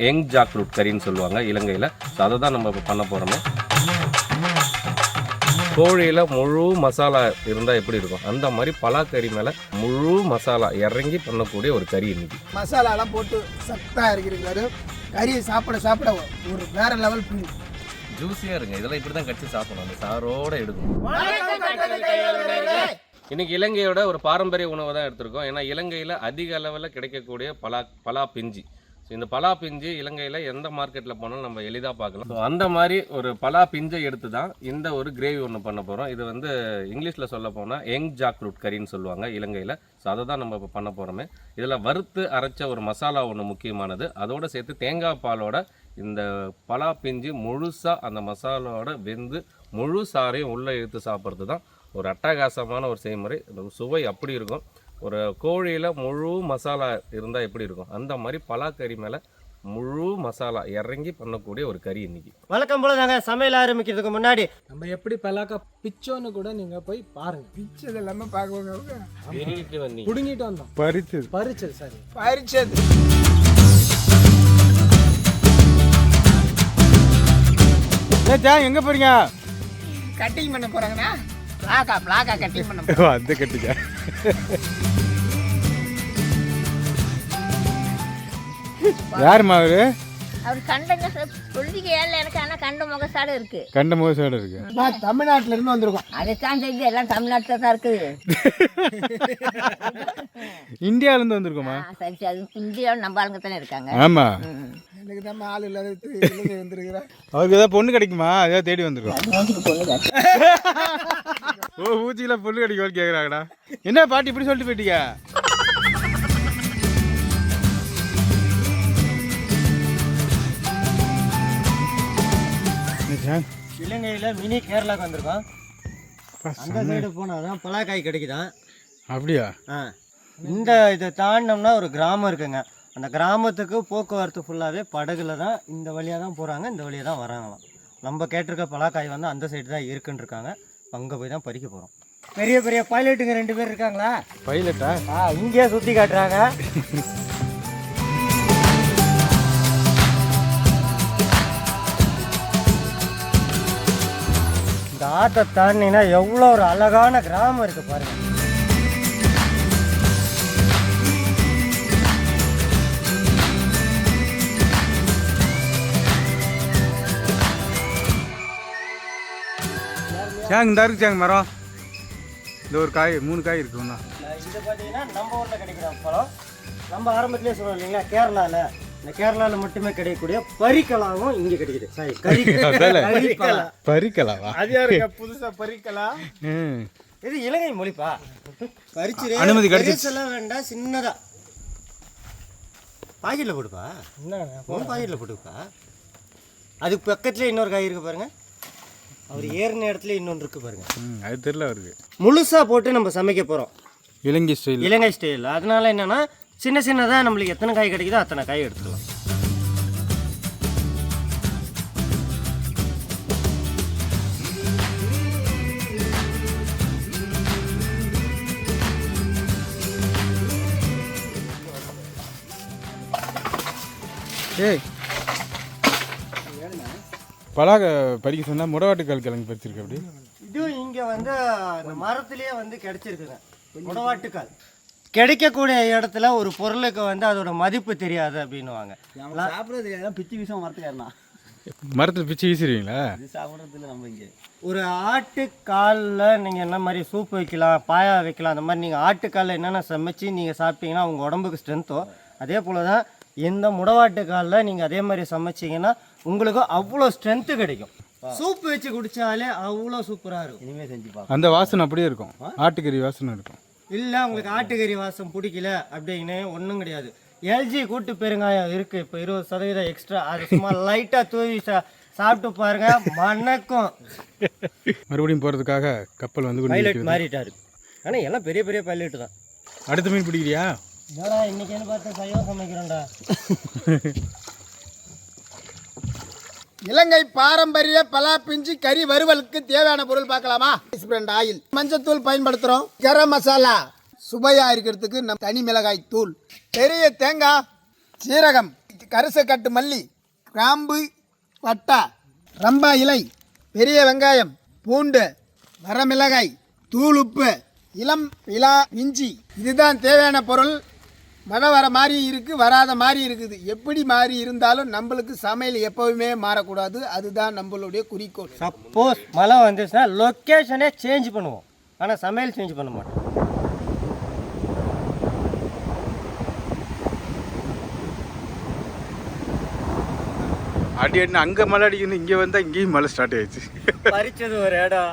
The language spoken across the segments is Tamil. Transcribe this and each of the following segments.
யங் ஜாக் கறின்னு சொல்லுவாங்க இலங்கையில். ஸோ அதை தான் நம்ம இப்போ பண்ண போகிறோமே கோழியில் முழு மசாலா இருந்தால் எப்படி இருக்கும்? அந்த மாதிரி பலாக்கறி மேலே முழு மசாலா இறங்கி பண்ணக்கூடிய ஒரு கறி இன்னைக்கு. மசாலாலாம் போட்டு சத்தா இருக்கிறாரு கறியை சாப்பிட சாப்பிட ஒரு வேற லெவல் ஃபீல் ஜூஸியாக இருங்க. இதெல்லாம் இப்படி தான் கடிச்சு சாப்பிடணும். அந்த சாரோட எடுக்கணும். இன்னைக்கு இலங்கையோட ஒரு பாரம்பரிய உணவை தான் எடுத்திருக்கோம். ஏன்னா இலங்கையில் அதிக அளவில் கிடைக்கக்கூடிய பலா பலா பிஞ்சி. இந்த பலா பிஞ்சு இலங்கையில் எந்த மார்க்கெட்டில் போனாலும் நம்ம எளிதாக பார்க்கலாம். ஸோ அந்த மாதிரி ஒரு பலா பிஞ்சை எடுத்து தான் இந்த ஒரு கிரேவி ஒன்று பண்ண போகிறோம் இது வந்து இங்கிலீஷில் சொல்ல போனால் யங் ஜாக் ரூட் கறின்னு சொல்லுவாங்க இலங்கையில். ஸோ அதை தான் நம்ம இப்போ பண்ண போகிறோமே இதில் வறுத்து அரைச்ச ஒரு மசாலா ஒன்று முக்கியமானது. அதோடு சேர்த்து தேங்காய் பாலோட இந்த பலா பிஞ்சு முழுசாக அந்த மசாலாவோட வெந்து முழு சாறையும் உள்ளே இழுத்து சாப்பிட்றது தான் ஒரு அட்டகாசமான ஒரு செய்முறை. சுவை அப்படி இருக்கும். ஒரு கோழியில் முழு மசாலா இருந்தால் எப்படி இருக்கும்? அந்த மாதிரி பலாக்கறி மேலே முழு மசாலா இறங்கி பண்ணக்கூடிய ஒரு கறி இன்னைக்கு. வழக்கம் போல நாங்கள் சமையல் ஆரம்பிக்கிறதுக்கு முன்னாடி நம்ம எப்படி பலாக்கா பிச்சோன்னு கூட நீங்க போய் பாருங்க. பிச்சது எல்லாமே பார்க்குவாங்க புடுங்கிட்டு வந்தோம். பறிச்சது. பறிச்சது சரி பறிச்சது. ஏச்சா எங்க போறீங்க? கட்டிங் பண்ண போறாங்கண்ணா. பிளாக்கா பிளாக்கா கட்டிங் பண்ண ஓ, அந்த யாரும்மா அவரு? அவர் கண்டங்க சொல்லிக்க ஏழை எனக்கு ஆனால் கண்ட முகசாடு இருக்கு. கண்ட மோசோட இருக்கு. நான் தமிழ்நாட்டுல இருந்து வந்திருக்கோம். அதைத்தான் செஞ்சு எல்லாம் தமிழ்நாட்டில் தான் இருக்குது. இந்தியால இருந்து வந்திருக்கோமா சரி சரி. அது இந்தியாவில் நம்ம ஆளுங்க தானே இருக்காங்க. ஆமா. எனக்கு தான் ஆள் இல்லாத வந்திருக்கிறேன் அவருக்கு ஏதாவது பொண்ணு கிடைக்குமா? ஏதாவது தேடி வந்திருக்கோம். பொண்ணு ஓ ஊச்சியில பொண்ணு கிடைக்கும்னு கேக்குறாங்கடா. என்ன பாட்டி இப்படி சொல்லிட்டு போயிட்டீங்க? என்னச்சான்? இலங்கையில் மினி கேரளாக்கு வந்திருக்கோம். அந்த சைடு போனால் தான் பலாக்காய் கிடைக்குதான். அப்படியா? ஆ. இந்த இதை தாண்டினோம்னா ஒரு கிராமம் இருக்குங்க. அந்த கிராமத்துக்கு போக்குவரத்து ஃபுல்லாகவே படகுல தான் இந்த வழியாக தான் போகிறாங்க இந்த வழியாக தான் வராங்களாம். நம்ம கேட்டிருக்க பலாக்காய் வந்து அந்த சைடு தான் இருக்குன்னு இருக்காங்க. அங்கே போய் தான் பறிக்க போகிறோம் பெரிய பெரிய பைலட்டுங்க ரெண்டு பேர் இருக்காங்களா? பைலட்டா ஆ இங்கேயே சுற்றி காட்டுறாங்க. ஆற்றை தாண்டினா எவ்வளோ ஒரு அழகான கிராமம் இருக்கு பாருங்க. சாங் இந்த இருக்கு சாங் மரம். இந்த ஒரு காய் மூணு காய் இருக்கு ஒன்றா இது பார்த்தீங்கன்னா நம்ம ஊரில் கிடைக்கிற பழம். நம்ம ஆரம்பத்திலே சொன்னோம் இல்லைங்களா கேரளாவில் இந்த கேரளாவில் மட்டுமே கிடைக்கக்கூடிய பரிக்கலாவும் இங்கே கிடைக்குது. சாரி அது யாருங்க புதுசா பறிக்கலாம் ம். இது இலங்கை மொழிப்பா? பறிச்சிரு. அனுமதி கிடைச்சிருச்சு. பெருசெல்லாம் வேண்டாம் சின்னதா. பாக்கெட்டில் போடுப்பா. உன் பாக்கெட்டில் போட்டுப்பா அதுக்கு பக்கத்துல இன்னொரு காய் இருக்கு பாருங்க. அவர் ஏறின இடத்துல இன்னொன்று இருக்கு பாருங்க. ம் அது தெரியல அவருக்கு. முழுசா போட்டு நம்ம சமைக்க போறோம். இலங்கை ஸ்டைல் இலங்கை ஸ்டைல் அதனால என்னன்னா சின்ன சின்னதாக நம்மளுக்கு எத்தனை காய் கிடைக்குதோ அத்தனை காய் எடுத்துக்கலாம். ஏய். பலாக பறிக்க சொன்னா முடவாட்டுக்கால் கிழங்கு பறிச்சிருக்கு அப்படி? இதுவும் இங்க வந்து அந்த மரத்திலேயே வந்து கிடைச்சிருக்குங்க. முடவாட்டுக்கால். கிடைக்கக்கூடிய இடத்துல ஒரு பொருளுக்கு வந்து அதோட மதிப்பு தெரியாது அப்படின்னுவாங்க. சாப்பிடுறது தெரியாது பிச்சு வீசம் மரத்துக்காரனா? மரத்தில் பிச்சு வீசிடுவீங்களா? இது சாப்பிடுறது இல்லை நம்ம இங்கே. ஒரு ஆட்டுக்காலில் நீங்கள் என்ன மாதிரி சூப் வைக்கலாம் பாயா வைக்கலாம் அந்த மாதிரி நீங்கள் ஆட்டுக்காலில் என்னென்ன சமைச்சு நீங்கள் சாப்பிட்டீங்கன்னா உங்கள் உடம்புக்கு ஸ்ட்ரென்த்தோ அதே போல் தான் எந்த முடவாட்டுக்காலில் நீங்கள் அதே மாதிரி சமைச்சீங்கன்னா உங்களுக்கு அவ்வளோ ஸ்ட்ரென்த்து கிடைக்கும். சூப் வச்சு குடித்தாலே அவ்வளோ சூப்பராக இருக்கும். இனிமேல் செஞ்சு அந்த வாசனை அப்படியே இருக்கும். ஆட்டுக்கறி வாசனை இருக்கும். இல்லை உங்களுக்கு ஆட்டுக்கறி வாசம் பிடிக்கல அப்படின்னு ஒன்றும் கிடையாது. எல்ஜி கூட்டு பெருங்காயம் இருக்கு இப்போ இருபது சதவீதம் எக்ஸ்ட்ரா அது சும்மா லைட்டாக தூவி சா சாப்பிட்டு பாருங்க மணக்கும். மறுபடியும் போகிறதுக்காக கப்பல் வந்து பைலட். மாறிட்டாரு. ஆனால் எல்லாம் பெரிய பெரிய பைலட் தான். அடுத்த மீன் பிடிக்கிறியா? என்னடா இன்னைக்குன்னு பார்த்து சைவம் சமைக்கிறோம்டா? இலங்கை பாரம்பரிய பலா பிஞ்சு கறி வறுவலுக்கு தேவையான பொருள் பார்க்கலாமா? ரெண்டு ஆயில் மஞ்சத்தூள் பயன்படுத்துறோம். கரம் மசாலா சுவையா இருக்கிறதுக்கு நம்ம தனி மிளகாய் தூள். பெரிய தேங்காய் சீரகம் கரிசக்கட்டு மல்லி கிராம்பு பட்டா ரம்பா இலை பெரிய வெங்காயம் பூண்டு வரமிளகாய் தூள் உப்பு இளம் இலா இஞ்சி. இதுதான் தேவையான பொருள். மழை வர மாதிரி இருக்குது வராத மாதிரி இருக்குது. எப்படி மாறி இருந்தாலும் நம்மளுக்கு சமையல் எப்போவுமே மாறக்கூடாது. அதுதான் நம்மளுடைய குறிக்கோள். சப்போஸ் மழை வந்துச்சுன்னா லொக்கேஷனே சேஞ்ச் பண்ணுவோம். ஆனால் சமையல் சேஞ்ச் பண்ண மாட்டோம். அடி அடி அங்கே மழை அடிக்கணும் இங்கே வந்தால் இங்கேயும் மழை ஸ்டார்ட் ஆயிடுச்சு. பறிச்சது ஒரு இடம்.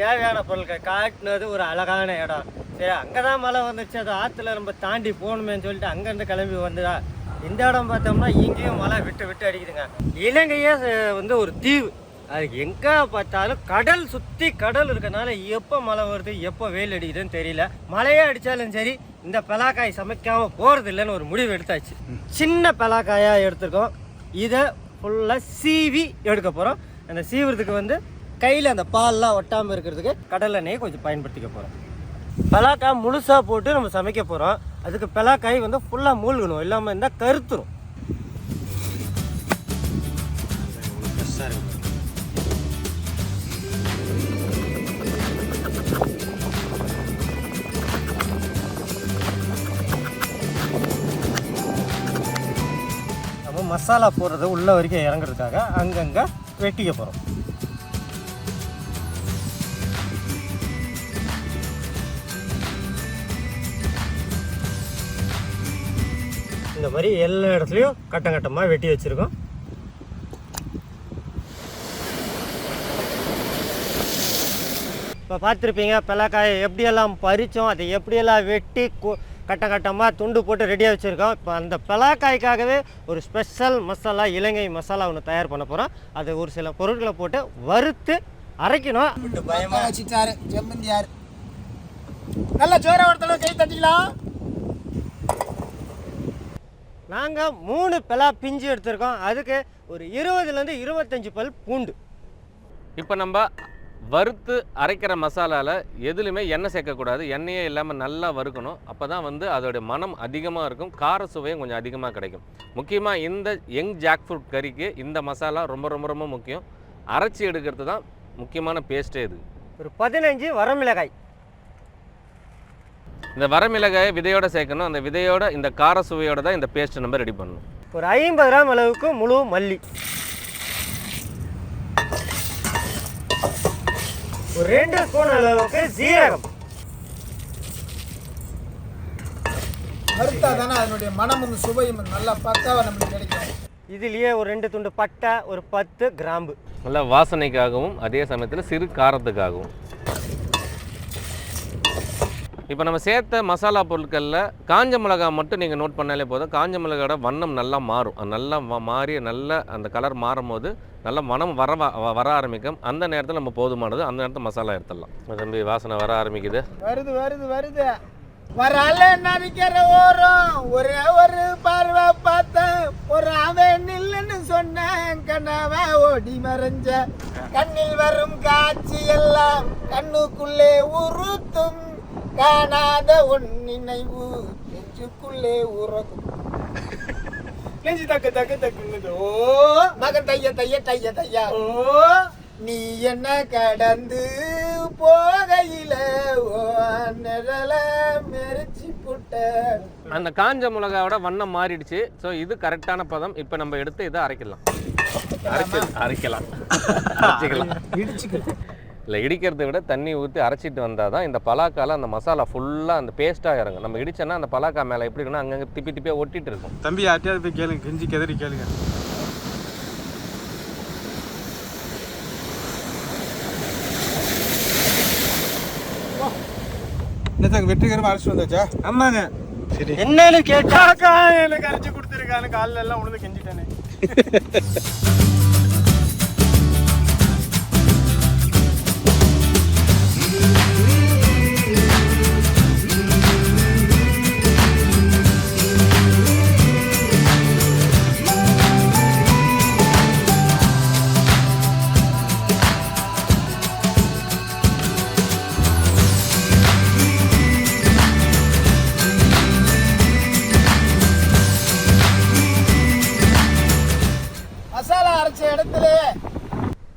தேவையான பொருட்கள் காட்டினது ஒரு அழகான இடம். சரி அங்கே தான் மழை வந்துச்சு. அது ஆற்றுல நம்ம தாண்டி போகணுமேன்னு சொல்லிட்டு அங்கேருந்து கிளம்பி வந்ததா. இந்த இடம் பார்த்தோம்னா இங்கேயும் மழை விட்டு விட்டு அடிக்குதுங்க. இலங்கையே வந்து ஒரு தீவு. அது எங்கே பார்த்தாலும் கடல் சுற்றி கடல் இருக்கனால எப்போ மழை வருது எப்போ வெயில் அடிக்குதுன்னு தெரியல. மழையே அடித்தாலும் சரி இந்த பலாக்காய் சமைக்காம போகிறது இல்லைன்னு ஒரு முடிவு எடுத்தாச்சு. சின்ன பலாக்காயாக எடுத்திருக்கோம். இதை ஃபுல்லாக சீவி எடுக்க போகிறோம் அந்த சீவுறதுக்கு வந்து கையில் அந்த பால்லாம் ஒட்டாமல் இருக்கிறதுக்கு கடலை எண்ணெயை கொஞ்சம் பயன்படுத்திக்க போகிறோம் பலாக்காய் முழுசாக போட்டு நம்ம சமைக்க போகிறோம் அதுக்கு பலாக்காய் வந்து ஃபுல்லாக மூழ்கணும். இல்லாமல் இருந்தால் கருத்துரும். நம்ம மசாலா போடுறது உள்ள வரைக்கும் இறங்குறதுக்காக அங்கங்கே வெட்டிக்க போகிறோம் இந்த மாதிரி எல்லா இடத்துலையும் கட்டம் கட்டமாக வெட்டி வச்சுருக்கோம். இப்போ பார்த்துருப்பீங்க பலாக்காயை எப்படியெல்லாம் பறித்தோம் அதை எப்படியெல்லாம் வெட்டி கட்ட கட்டமாக துண்டு போட்டு ரெடியாக வச்சுருக்கோம். இப்போ அந்த பலாக்காய்க்காகவே ஒரு ஸ்பெஷல் மசாலா இலங்கை மசாலா ஒன்று தயார் பண்ண போகிறோம் அது ஒரு சில பொருட்களை போட்டு வறுத்து அரைக்கணும். பயமாக வச்சுட்டாரு செம்மந்தியார் நல்லா ஜோர ஒருத்தளவு கை தட்டிக்கலாம். நாங்கள் மூணு பலா பிஞ்சு எடுத்திருக்கோம். அதுக்கு ஒரு இருபதுலேருந்து இருபத்தஞ்சி பல் பூண்டு. இப்போ நம்ம வறுத்து அரைக்கிற மசாலாவில் எதுலையுமே எண்ணெய் சேர்க்கக்கூடாது. எண்ணெயே இல்லாமல் நல்லா வறுக்கணும். அப்போ தான் வந்து அதோடைய மனம் அதிகமாக இருக்கும். கார சுவையும் கொஞ்சம் அதிகமாக கிடைக்கும். முக்கியமாக இந்த யங் ஜாக் ஃப்ரூட் கறிக்கு இந்த மசாலா ரொம்ப ரொம்ப ரொம்ப முக்கியம். அரைச்சி எடுக்கிறது தான் முக்கியமான பேஸ்ட்டே இது. ஒரு பதினஞ்சு வரமிளகாய். இந்த வரமிளகாயை விதையோட சேர்க்கணும். அந்த விதையோட இந்த கார சுவையோட தான் இந்த பேஸ்ட்டை நம்ம ரெடி பண்ணணும். ஒரு ஐம்பது கிராம் அளவுக்கு முழு மல்லி. ஒரு ரெண்டு ஸ்பூன் அளவுக்கு சீரகம். வறுத்தா தானே அதனுடைய மனமும் சுவையும் நல்லா பக்காவாக நம்மளுக்கு கிடைக்கும். இதுலேயே ஒரு ரெண்டு துண்டு பட்டை ஒரு பத்து கிராம்பு. நல்ல வாசனைக்காகவும் அதே சமயத்தில் சிறு காரத்துக்காகவும். இப்போ நம்ம சேர்த்த மசாலா பொருட்களில் காஞ்ச மிளகா மட்டும் நீங்கள் நோட் பண்ணாலே போதும். காஞ்ச மிளகாயோட வண்ணம் நல்லா மாறும். நல்லா மாறி நல்ல அந்த கலர் மாறும் போது நல்ல மனம் வர வ- வர ஆரம்பிக்கும். அந்த நேரத்தில் நம்ம போதுமானது அந்த நேரத்தில் மசாலா எடுத்துடலாம். தம்பி வாசனை வர ஆரம்பிக்குது. வருது வருது வருது. வரால நடிக்கிற ஓரம்? ஒரே ஒரு பார்வை பார்த்தேன். ஒரு அவன் நில்லுன்னு சொன்னேன். கனவா ஓடி மறைஞ்ச கண்ணில் வரும் காட்சி எல்லாம் கண்ணுக்குள்ளே உருத்தும் காணாத உன் நினைவு நெஞ்சுக்குள்ளே உறக்கும் நெஞ்சு தக்கு தக்கு தக்குங்குது ஓ. மகன் தைய தைய தைய தையா. ஓ. நீ என்ன கடந்து போகையில மெரிச்சு புட்ட. அந்த காஞ்ச மிளகாவோட வண்ணம் மாறிடுச்சு. ஸோ இது கரெக்டான பதம். இப்போ நம்ம எடுத்து இதை அரைக்கலாம். அரைச்சு அரைக்கலாம். அரைச்சிக்கலாம். இல்லை இடிக்கிறதை விட தண்ணி ஊற்றி அரைச்சிட்டு வந்தால் தான் இந்த பலாக்கால அந்த மசாலா ஃபுல்லாக அந்த பேஸ்ட்டாக இறங்கும். நம்ம இடிச்சோன்னா அந்த பலாக்கா மேலே எப்படி இருக்குன்னா அங்கங்கே திப்பி திப்பியாக ஒட்டிட்டு இருக்கும். தம்பி யார்ட்டையாவது போய் கேளுங்க கெஞ்சி கெதறி கேளுங்க. என்னத்தாங்க வெற்றிகரமாக அழைச்சிட்டு வந்தாச்சா? ஆமாங்க. சரி. என்னன்னு கேட்டா எனக்கு அரைச்சி கொடுத்துருக்கான்னு காலில் எல்லாம் உழுது கெஞ்சிட்டானே.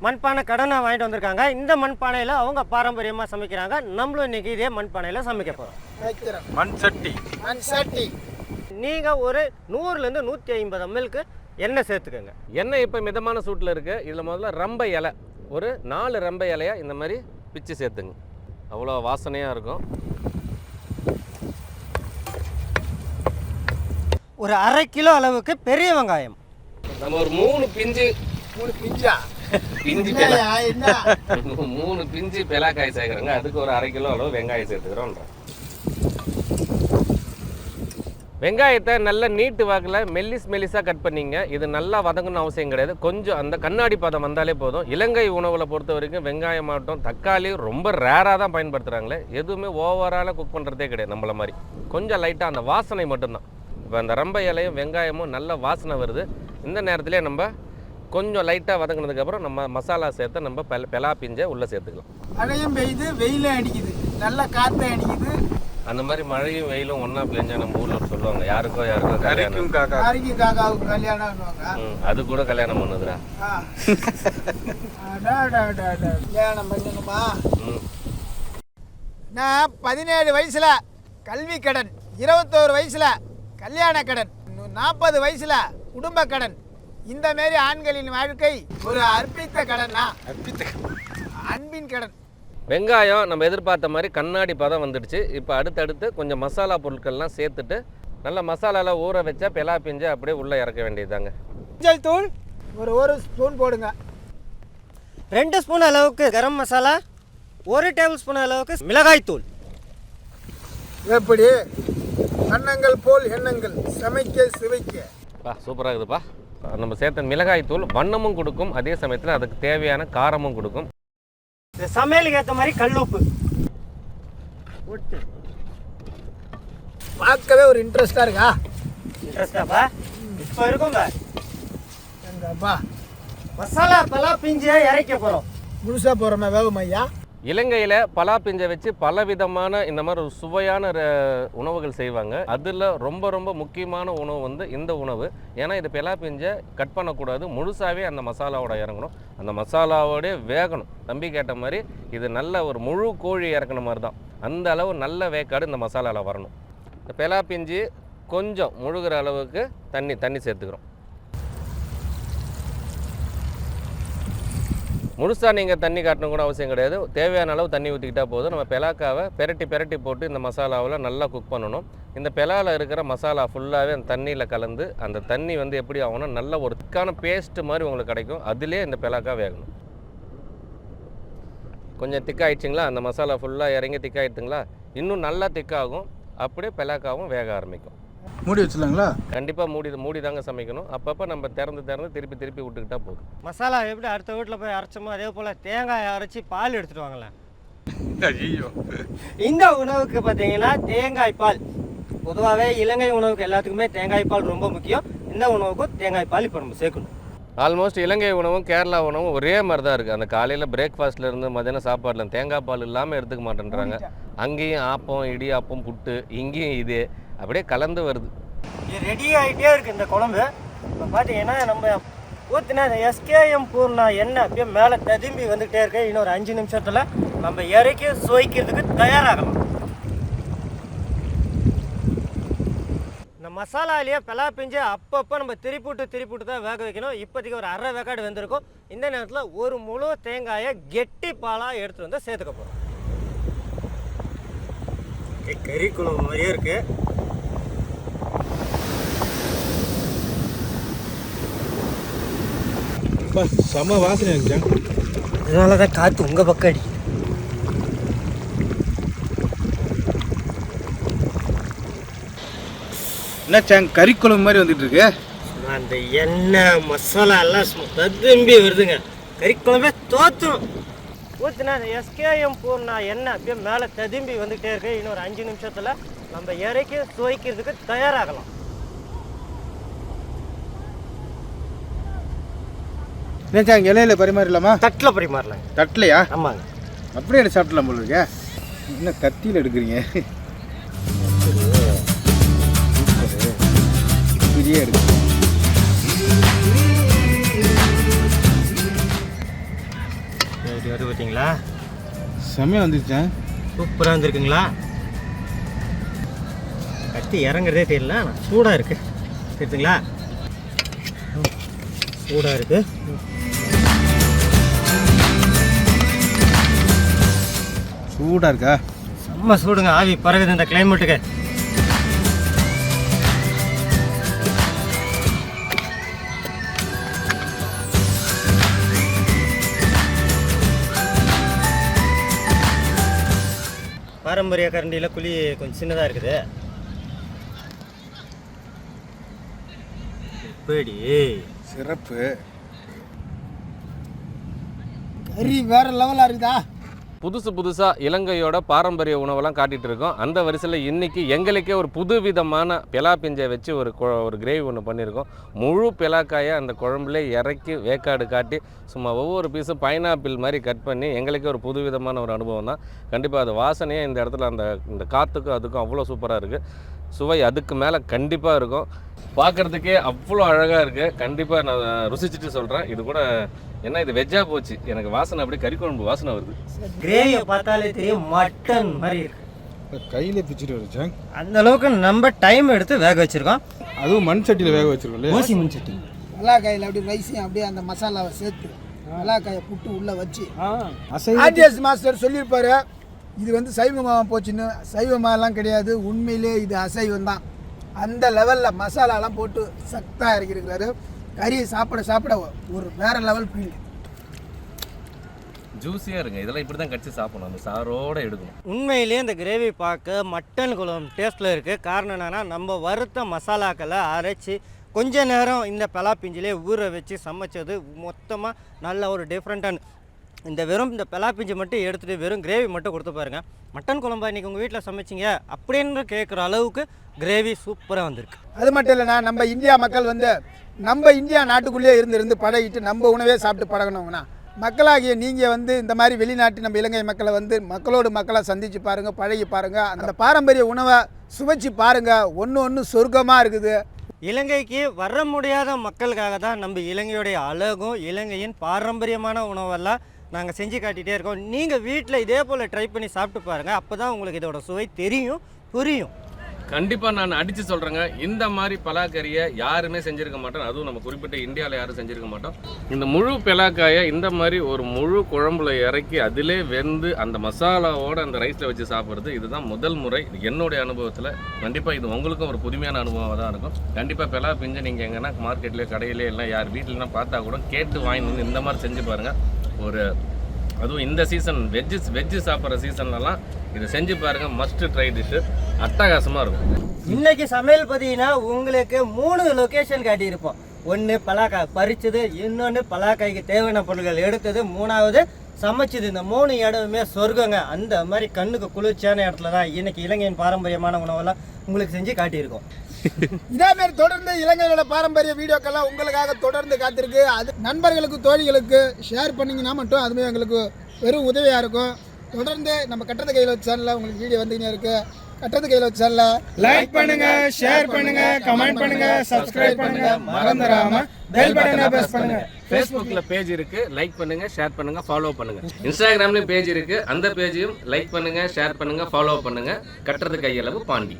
மண்பானை கடனை வாங்கிட்டு வந்திருக்காங்க. இந்த மண்பானையில் அவங்க பாரம்பரியமாக சமைக்கிறாங்க. நம்மளும் இன்னைக்கு இதே மண்பானையில் சமைக்க போகிறோம் மண் சட்டி. மண் சட்டி. நீங்கள் ஒரு நூறுலேருந்து நூற்றி ஐம்பது எம்எல்க்கு எண்ணெய் சேர்த்துக்கோங்க. எண்ணெய் இப்போ மிதமான சூட்டில் இருக்குது இதில் முதல்ல ரம்பை இலை. ஒரு நாலு ரம்பை இலையா இந்த மாதிரி பிச்சு சேர்த்துங்க. அவ்வளோ வாசனையாக இருக்கும். ஒரு அரை கிலோ அளவுக்கு பெரிய வெங்காயம். நம்ம ஒரு மூணு பிஞ்சு. மூணு பிஞ்சா? பிஞ்சு மூணு பிஞ்சு பெலாக்காய் சேர்க்குறோங்க. அதுக்கு ஒரு அரை கிலோ அளவு வெங்காயம் சேர்த்துக்கிறோன்றேன் வெங்காயத்தை நல்ல நீட்டு வாக்கில் மெல்லிஸ் மெல்லிஸாக கட் பண்ணிங்க. இது நல்லா வதங்கணும்னு அவசியம் கிடையாது. கொஞ்சம் அந்த கண்ணாடி பதம் வந்தாலே போதும். இலங்கை உணவில் பொறுத்த வரைக்கும் வெங்காயமாகட்டும் தக்காளி ரொம்ப ரேராக தான் பயன்படுத்துகிறாங்களே எதுவுமே ஓவராலாக குக் பண்ணுறதே கிடையாது நம்மள மாதிரி. கொஞ்சம் லைட்டாக அந்த வாசனை மட்டும்தான். இப்போ அந்த ரம்ப இலையும் வெங்காயமும் நல்ல வாசனை வருது. இந்த நேரத்திலே நம்ம கொஞ்சம் லைட்டாக வதங்கினதுக்கப்புறம் நம்ம மசாலா சேர்த்து நம்ம பெல பெலா பிஞ்சை உள்ளே சேர்த்துக்கலாம். மழையும் பெய்யுது வெயிலும் அடிக்குது. நல்ல காற்று அடிக்குது. அந்த மாதிரி மழையும் வெயிலும் ஒன்றா பெஞ்சா நம்ம ஊரில் சொல்லுவாங்க. யாருக்கோ யாருக்கோ கல்யாணம். காக்கா. காக்காவுக்கு கல்யாணம்னுவாங்க ம், அது கூட கல்யாணம் பண்ணுதுடா. கல்யாணம் பண்ணணுமா? ம். நான் பதினேழு வயசுல கல்வி கடன் இருபத்தோரு வயசுல கல்யாண கடன் நாற்பது வயசுல குடும்ப கடன் இந்த மாரி ஆண்களின் வாழ்க்கை ஒரு அர்ப்பித்த கடனா? அன்பின் கடன். வெங்காயம் நம்ம எதிர்பார்த்த மாதிரி கண்ணாடி பதம் வந்துடுச்சு. இப்போ அடுத்தடுத்து கொஞ்சம் மசாலா பொருட்கள்லாம் சேர்த்துட்டு நல்ல மசாலாலாம் ஊற வச்சா பெலா பிஞ்சை அப்படியே உள்ளே இறக்க வேண்டியதுதாங்க. மஞ்சள் தூள் ஒரு ஒரு ஸ்பூன் போடுங்க. ரெண்டு ஸ்பூன் அளவுக்கு கரம் மசாலா ஒரு டேபிள் ஸ்பூன் அளவுக்கு மிளகாய் தூள். எப்படி? அன்னங்கள் போல் எண்ணங்கள் சமைக்க சுவைக்க. பா சூப்பராக இருக்குதுப்பா. நம்ம சேர்த்த மிளகாய் தூள் வண்ணமும் கொடுக்கும். அதே சமயத்தில் அதுக்கு தேவையான காரமும் கொடுக்கும். இந்த சமையலுக்கு ஏற்ற மாதிரி கல்லுப்பு. போட்டு பார்க்கவே ஒரு இன்ட்ரெஸ்டா இருக்கா? இன்ட்ரெஸ்டாப்பா இப்போ இருக்குங்க. எங்கப்பா? மசாலா பலா பிஞ்சியை இறக்க போகிறோம் முழுசா போறோமே வேகும் ஐயா? இலங்கையில் பலா பிஞ்சை வச்சு பலவிதமான இந்த மாதிரி ஒரு சுவையான ர- உணவுகள் செய்வாங்க. அதில் ரொம்ப ரொம்ப முக்கியமான உணவு வந்து இந்த உணவு. ஏன்னா இது பலா பிஞ்சை கட் பண்ணக்கூடாது. முழுசாகவே அந்த மசாலாவோட இறங்கணும். அந்த மசாலாவோடே வேகணும். தம்பி கேட்ட மாதிரி இது நல்ல ஒரு முழு கோழி இறக்குன மாதிரி தான். அந்த அளவு நல்ல வேக்காடு இந்த மசாலாவில் வரணும். இந்த பலா பிஞ்சு கொஞ்சம் முழுகிற அளவுக்கு தண்ணி தண்ணி சேர்த்துக்கிறோம். முழுசாக நீங்கள் தண்ணி காட்டணும் கூட அவசியம் கிடையாது. தேவையான அளவு தண்ணி ஊற்றிக்கிட்டா போதும். நம்ம பெலாக்காவை பெரட்டி பெரட்டி போட்டு இந்த மசாலாவில் நல்லா குக் பண்ணணும். இந்த பெலாவில் இருக்கிற மசாலா ஃபுல்லாகவே அந்த தண்ணியில் கலந்து அந்த தண்ணி வந்து எப்படி ஆகும்னா நல்ல ஒரு திக்கான பேஸ்ட்டு மாதிரி உங்களுக்கு கிடைக்கும். அதிலே இந்த பெலாக்கா வேகணும். கொஞ்சம் திக்காயிடுச்சிங்களா அந்த மசாலா ஃபுல்லாக இறங்கி திக்காயிடுதுங்களா இன்னும் நல்லா திக்காகும் அப்படியே பெலாக்காவும் வேக ஆரம்பிக்கும். மூடி வச்சிடலாங்களா? கண்டிப்பாக மூடி மூடி தாங்க சமைக்கணும். அப்பப்போ நம்ம திறந்து திறந்து திருப்பி திருப்பி விட்டுக்கிட்டா போதும். மசாலா எப்படி அடுத்த வீட்டில் போய் அரைச்சோமோ அதே போல் தேங்காய் அரைச்சி பால் எடுத்துட்டு வாங்களேன் ஐயோ. இந்த உணவுக்கு பார்த்தீங்கன்னா தேங்காய் பால். பொதுவாகவே இலங்கை உணவுக்கு எல்லாத்துக்குமே தேங்காய் பால் ரொம்ப முக்கியம். இந்த உணவுக்கும் தேங்காய் பால் இப்போ நம்ம சேர்க்கணும். ஆல்மோஸ்ட் இலங்கை உணவும் கேரளா உணவும் ஒரே மாதிரி தான் இருக்குது அந்த காலையில் பிரேக்ஃபாஸ்ட்ல இருந்து மதியானம் சாப்பாடுல தேங்காய் பால் இல்லாமல் எடுத்துக்க மாட்டேன்றாங்க. அங்கேயும் ஆப்பம் இடியாப்பம் புட்டு இங்கேயும் இது. அப்படியே கலந்து வருது. ரெடி ஆகிட்டே இருக்கு இந்த குழம்பு. இப்போ பார்த்தீங்கன்னா நம்ம ஊற்றினா இந்த எஸ்கேஎம் பூர்ணா எண்ணெய் அப்படியே மேலே ததும்பி வந்துகிட்டே இருக்கு. இன்னொரு அஞ்சு நிமிஷத்தில் நம்ம இறக்கி சுவைக்கிறதுக்கு தயாராகலாம். இந்த மசாலாலேயே பெலா பிஞ்சு அப்பப்போ நம்ம திருப்பிவிட்டு திருப்பிட்டு தான் வேக வைக்கணும். இப்போதைக்கு ஒரு அரை வேக்காடு வந்திருக்கும். இந்த நேரத்தில் ஒரு முழு தேங்காயை கெட்டி பாலாக எடுத்துகிட்டு வந்து சேர்த்துக்க போகிறோம் கறி குழம்பு மாதிரியே இருக்குது செம வாசனை இருந்துச்சா அதனால தான் காற்று உங்கள் பக்கம் அடிக்குது. என்ன கறி குழம்பு மாதிரி வந்துட்டு இருக்கு. அந்த எண்ணெய் மசாலா எல்லாம் ததும்பி வருதுங்க. கறி குழம்பே தோத்துரும். ஊற்றுனா அந்த எஸ்கேஎம் பூர்ணா எண்ணெய் அப்படியே மேலே ததும்பி வந்துகிட்டே இருக்கு. இன்னொரு அஞ்சு நிமிஷத்தில் நம்ம இறக்கி சுவைக்கிறதுக்கு தயாராகலாம். என்ன இலையில பரிமாறிடலாமா தட்டில் பரிமாறலாங்க. தட்டலையா? ஆமாங்க. அப்படியே சாப்பிடலாம் போல இருக்க. என்ன கத்தியில் எடுக்கிறீங்க? இப்படியே எடுக்கு பார்த்தீங்களா செம்மையாக வந்துருச்சேன் சூப்பராக இருந்திருக்குங்களா கத்தி இறங்குறதே தெரியல சூடாக இருக்கு. தெரியுதுங்களா? சூடாக இருக்கு. சூடாக இருக்கா? செம்ம சூடுங்க ஆவி பறகுது இந்த கிளைமேட்டுக்கு பாரம்பரிய கரண்டியில் குழி கொஞ்சம் சின்னதாக இருக்குது. எப்படி சிறப்பு. கறி வேற லெவலாக இருக்குதா? புதுசு புதுசாக இலங்கையோட பாரம்பரிய உணவெல்லாம் காட்டிகிட்டு இருக்கோம். அந்த வரிசையில் இன்றைக்கி எங்களுக்கே ஒரு புது விதமான பெலா பிஞ்சை வச்சு ஒரு கொ- ஒரு கிரேவி ஒன்று பண்ணியிருக்கோம். முழு பெலாக்காயை அந்த குழம்புல இறக்கி வேக்காடு காட்டி சும்மா ஒவ்வொரு பீஸும் பைனாப்பிள் மாதிரி கட் பண்ணி எங்களுக்கே ஒரு புது விதமான ஒரு அனுபவம் தான். கண்டிப்பாக அது வாசனையே இந்த இடத்துல அந்த இந்த காற்றுக்கும் அதுக்கும் அவ்வளோ சூப்பராக இருக்குது சுவை அதுக்கு மேலே கண்டிப்பாக இருக்கும். பார்க்குறதுக்கே அவ்வளோ அழகாக இருக்குது கண்டிப்பாக நான் ருசிச்சுட்டு சொல்கிறேன் இது கூட என்ன இது வெஜ்ஜாக போச்சு. எனக்கு வாசனை அப்படியே கறி குழம்பு வாசனை வருது. கிரேவியை பார்த்தாலே தெரியும் மட்டன் மாதிரி இருக்கு. கையிலே பிச்சுட்டு வருச்சேன் அந்த அளவுக்கு நம்ம டைம் எடுத்து வேக வச்சிருக்கோம். அதுவும் மண் சட்டியில் வேக வச்சிருக்கோம்ல ஊசி மண் சட்டி. மிளகாயில் அப்படியே ரைஸையும் அப்படியே அந்த மசாலாவை சேர்த்து மிளகாயை புட்டு உள்ளே வச்சு. ஆர்டிஎஸ் மாஸ்டர் சொல்லியிருப்பாரு இது வந்து சைவமாக போச்சுன்னு. சைவமாலாம் கிடையாது. உண்மையிலே இது அசைவம் தான் அந்த லெவலில் மசாலாலாம் போட்டு சத்தாக இறக்கிருக்கிறாரு கறி சாப்பிட சாப்பிட ஒரு வேற லெவல் ஃபீல் ஜூஸியாக இருங்க. இதெல்லாம் இப்படி தான் கடிச்சு சாப்பிடணும். அந்த சாரோட எடுக்கணும். உண்மையிலேயே இந்த கிரேவி பார்க்க மட்டன் குழம்பு டேஸ்ட்டில் இருக்குது காரணம் என்னென்னா நம்ம வறுத்த மசாலாக்களை அரைச்சி கொஞ்ச நேரம் இந்த பலா பிஞ்சிலே ஊற வச்சு சமைச்சது மொத்தமாக நல்ல ஒரு டிஃப்ரெண்ட்டான இந்த வெறும் இந்த பிஞ்சு மட்டும் எடுத்துகிட்டு வெறும் கிரேவி மட்டும் கொடுத்து பாருங்க. மட்டன் குழம்பா இன்றைக்கி உங்கள் வீட்டில் சமைச்சிங்க அப்படின்னு கேட்குற அளவுக்கு கிரேவி சூப்பராக வந்திருக்கு. அது மட்டும் இல்லைண்ணா நம்ம இந்தியா மக்கள் வந்து நம்ம இந்தியா நாட்டுக்குள்ளேயே இருந்து இருந்து பழகிட்டு நம்ம உணவே சாப்பிட்டு பழகணுங்கண்ணா. மக்களாகிய நீங்கள் வந்து இந்த மாதிரி வெளிநாட்டு நம்ம இலங்கை மக்களை வந்து மக்களோடு மக்களை சந்திச்சு பாருங்கள் பழகி பாருங்கள் அந்த பாரம்பரிய உணவை சுவைச்சு பாருங்கள் ஒன்று ஒன்று சொர்க்கமாக இருக்குது. இலங்கைக்கு வர முடியாத மக்களுக்காக தான் நம்ம இலங்கையுடைய அழகும் இலங்கையின் பாரம்பரியமான உணவெல்லாம் நாங்கள் செஞ்சு காட்டிகிட்டே இருக்கோம். நீங்கள் வீட்டில் இதே போல் ட்ரை பண்ணி சாப்பிட்டு பாருங்கள் அப்போ தான் உங்களுக்கு இதோட சுவை தெரியும் புரியும். கண்டிப்பாக நான் அடித்து சொல்கிறேங்க இந்த மாதிரி பலாக்கறியை யாருமே செஞ்சுருக்க மாட்டோம். அதுவும் நம்ம குறிப்பிட்ட இந்தியாவில் யாரும் செஞ்சிருக்க மாட்டோம். இந்த முழு பலாக்காயை இந்த மாதிரி ஒரு முழு குழம்புல இறக்கி அதிலே வெந்து அந்த மசாலாவோட அந்த ரைஸில் வச்சு சாப்பிட்றது இதுதான் முதல் முறை. இது என்னுடைய அனுபவத்தில் கண்டிப்பாக இது உங்களுக்கும் ஒரு புதுமையான அனுபவமாக தான் இருக்கும். கண்டிப்பாக பெலா பிஞ்சு நீங்கள் எங்கன்னா மார்க்கெட்லேயே கடையிலே எல்லாம் யார் வீட்டிலனா பார்த்தா கூட கேட்டு வாங்கி வந்து இந்த மாதிரி செஞ்சு பாருங்கள் ஒரு அதுவும் இந்த சீசன் வெஜ்ஜு வெஜ்ஜு சாப்பிட்ற சீசன்லலாம் இதை செஞ்சு பாருங்கள் மஸ்ட் ட்ரை டிஷ்ஷு அட்டகாசமாக இருக்கும். இன்னைக்கு சமையல் பார்த்தீங்கன்னா உங்களுக்கு மூணு லொக்கேஷன் காட்டியிருப்போம். ஒன்று பலாக்காய் பறிச்சது இன்னொன்று பலாக்காய்க்கு தேவையான பொருட்கள் எடுத்தது மூணாவது சமைச்சது. இந்த மூணு இடமுமே சொர்க்கங்க. அந்த மாதிரி கண்ணுக்கு குளிர்ச்சியான இடத்துல தான் இன்னைக்கு இலங்கையின் பாரம்பரியமான உணவெல்லாம் உங்களுக்கு செஞ்சு காட்டியிருக்கோம். இதே மாதிரி தொடர்ந்து இலங்கையோட பாரம்பரிய வீடியோக்கெல்லாம் உங்களுக்காக தொடர்ந்து காத்திருக்கு. அது நண்பர்களுக்கு தோழிகளுக்கு ஷேர் பண்ணீங்கன்னா மட்டும் அதுவே எங்களுக்கு பெரும் உதவியாக இருக்கும். தொடர்ந்து நம்ம கட்டது கையில் வச்ச சேனலில் உங்களுக்கு வீடியோ வந்துக்கினே இருக்கு. கட்டது கையில் வச்ச சேனலில் லைக் பண்ணுங்க ஷேர் பண்ணுங்க கமெண்ட் பண்ணுங்க சப்ஸ்கிரைப் பண்ணுங்க. மறந்துடாம பெல் பட்டனை பிரஸ் பண்ணுங்க. ஃபேஸ்புக்கில் பேஜ் இருக்கு லைக் பண்ணுங்க ஷேர் பண்ணுங்க ஃபாலோ பண்ணுங்க. இன்ஸ்டாகிராம்லயும் பேஜ் இருக்கு. அந்த பேஜையும் லைக் பண்ணுங்க ஷேர் பண்ணுங்க ஃபாலோ பண்ணுங்க. கட்டுறது கையளவு பாண்டி.